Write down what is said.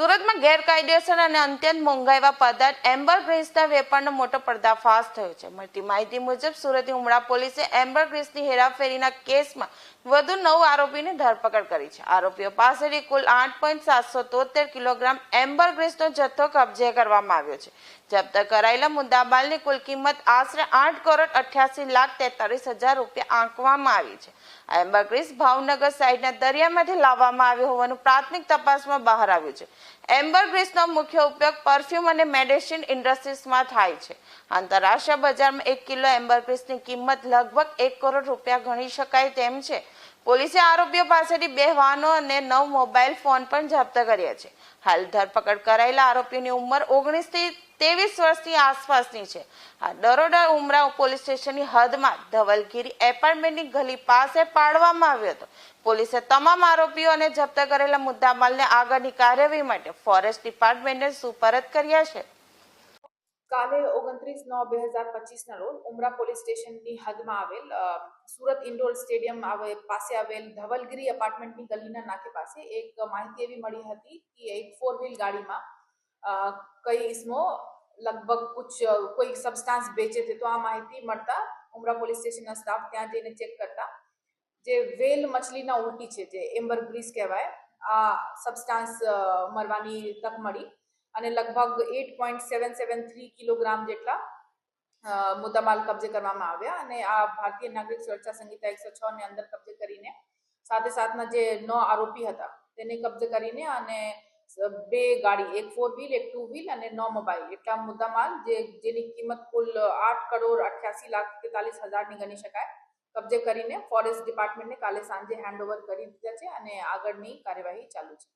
ગેરકાયદેસર અને અત્યંત મોંઘાઈવા પદાર્થ એમ્બર ગ્રીસના વેપારનો મોટો પર્દાફાશ થયો છે. મળતી માહિતી મુજબ, સુરતની ઉમરા પોલીસે એમ્બર ગ્રીસની હેરાફેરીના કેસમાં વધુ નવ આરોપીની ધરપકડ કરી છે. આરોપીઓ પાસેથી કુલ આઠ પોઈન્ટ સાતસો તોતેર કિલોગ્રામ એમ્બર ગ્રીસનો જથ્થો કબજે કરવામાં આવ્યો છે. જપ્ત કરાયેલા મુદ્દામાલની કુલ કિંમત આશરે આઠ કરોડ અઠ્યાસી લાખ તેતાલીસ હજાર રૂપિયા આંકવામાં આવી છે. આ એમ્બર ગ્રીસ ભાવનગર સાઈડના દરિયામાંથી લાવવામાં આવ્યો હોવાનું પ્રાથમિક તપાસમાં બહાર આવ્યું છે. એમ્બર ગ્રીસનો મુખ્ય ઉપયોગ પરફ્યુમ અને મેડિસિન ઇન્ડસ્ટ્રીઝમાં થાય છે. આંતરરાષ્ટ્રીય બજારમાં એક કિલો એમ્બર ગ્રીસની કિંમત લગભગ એક કરોડ રૂપિયા ગણી શકાય તેમ છે. પોલીસે આરોપીઓ પાસેથી બે વાહનો અને નવ મોબાઈલ ફોન પણ જપ્ત કર્યા છે. હાલ ધરપકડ કરાયેલા આરોપીઓની ઉંમર ઓગણીસથી ત્રેવીસ વર્ષની આસપાસની છે. આ દરોડા ઉમરા પોલીસ સ્ટેશનની હદમાં ધવલગીરી એપાર્ટમેન્ટની ગલી પાસે પાડવામાં આવ્યો હતો. પોલીસે તમામ આરોપીઓ અને જપ્ત કરેલા મુદ્દામાલને આગળની કાર્યવાહી માટે ફોરેસ્ટ ડિપાર્ટમેન્ટને સુપરત કર્યા છે. કાલે ઓગણત્રીસ નવ બે હજાર પચીસના રોજ ઉમરા પોલીસ સ્ટેશનની હદમાં આવેલ સુરત ઇન્ડોર સ્ટેડિયમ આવે, પાસે આવેલ ધવલગીરી એપાર્ટમેન્ટની ગલીના નાકે પાસે એક માહિતી એવી મળી હતી કે એક ફોર વ્હીલ ગાડીમાં કઈ ઇસમો લગભગ કુછ કોઈ સબસ્ટાન્સ બેચે છે તો આ માહિતી મળતા ઉમરા પોલીસ સ્ટેશનના સ્ટાફ ત્યાં જઈને ચેક કરતા. જે વેલ મછલીના ઉલટી છે જે એમ્બર ગ્રીસ કહેવાય, આ સબસ્ટાન્સ મળવાની તક મળી. અને લગભગ eight point seven seven three kilogram જેટલા મુદ્દામાલ કબજે કરવામાં આવ્યા અને આ ભારતીય નાગરિક સુરક્ષા સંહિતા એકસો છ ને અંદર કબજે કરીને સાથે સાથના જે નો આરોપી હતા, તેને કબજે કરીને અને બે ગાડી, એક ફોર વ્હીલ એક ટુ વ્હીલ અને નો મોબાઈલ એટલા મુદ્દામાલ જે, જેની કિંમત કુલ આઠ કરોડ અઠ્યાસી લાખ તેતાલીસ હજારની ગણી શકાય. કબજે કરીને ફોરેસ્ટ ડિપાર્ટમેન્ટને કાલે સાંજે હેન્ડઓવર કરી દીધા છે અને આગળની કાર્યવાહી ચાલુ છે.